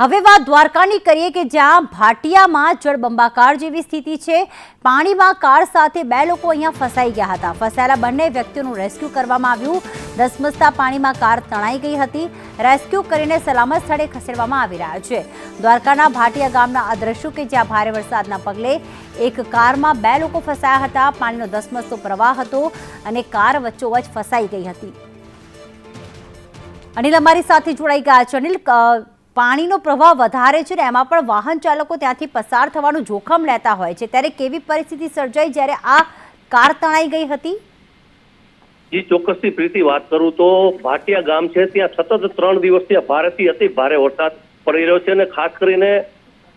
હવે વાત દ્વારકાની કરીએ કે જ્યાં ભાટિયામાં જળબંબાકાર જેવી સ્થિતિ છે. પાણીમાં કાર સાથે બે લોકો અહીંયા ફસાઈ ગયા હતા. ફસાયેલા બંને વ્યક્તિઓનું રેસ્ક્યુ કરવામાં આવ્યું. ધસમસતા પાણીમાં કાર તણાઈ ગઈ હતી. રેસ્ક્યુ કરીને સલામત સ્થળે ખસેડવામાં આવી રહ્યા છે. દ્વારકાના ભાટિયા ગામના આ દ્રશ્યો કે જ્યાં ભારે વરસાદના પગલે એક કારમાં બે લોકો ફસાયા હતા. પાણીનો ધસમસતો પ્રવાહ હતો અને કાર વચ્ચોવચ ફસાઈ ગઈ હતી. અનિલ અમારી સાથે જોડાઈ ગયા છે. અનિલ પાણીનો પ્રવાહ વધારે છે ને, એમાં પણ વાહન ચાલકો ત્યાંથી પસાર થવાનું જોખમ લેતા હોય છે. ત્યારે કેવી પરિસ્થિતિ સર્જાઈ જ્યારે આ કાર તણાઈ ગઈ હતી? જી, ચોક્કસથી પ્રીતિ, વાત કરું તો ભાટિયા ગામ છે, ત્યાં સતત ત્રણ દિવસથી ભારેથી અતિ ભારે વરસાદ પડી રહ્યો છે અને ખાસ કરીને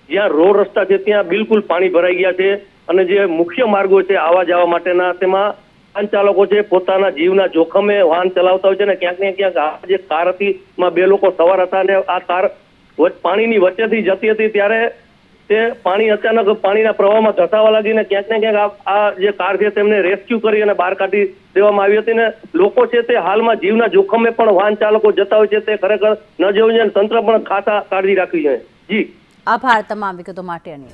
જ્યાં રોડ રસ્તા છે, ત્યાં બિલકુલ પાણી ભરાઈ ગયા છે અને જે મુખ્ય માર્ગો છે, આવવા જવા માટેના, તેમાં વાહન ચાલકો છે, પોતાના જીવના જોખમે વાહન ચલાવતા હોય છે ને ક્યાંક ને ક્યાંક આ જે કાર હતી બે લોકો સવાર હતા અને આ કાર પાણીની વચ્ચેથી જતી હતી ત્યારે તે પાણી અચાનક પાણીના પ્રવાહમાં ધસાવા લાગીને ક્યાંક ને ક્યાંક આ જે કાર છે તેમને રેસ્ક્યુ કરી અને બહાર કાઢી દેવામાં આવી હતી ને લોકો છે તે હાલમાં જીવના જોખમે પણ વાહન ચાલકો જતા હોય છે તે ખરેખર ન જવું જોઈએ તંત્ર પણ ખાસા કાળજી રાખવી જોઈએ. જી. આભાર તમામ વિગતો માટે અનિલ.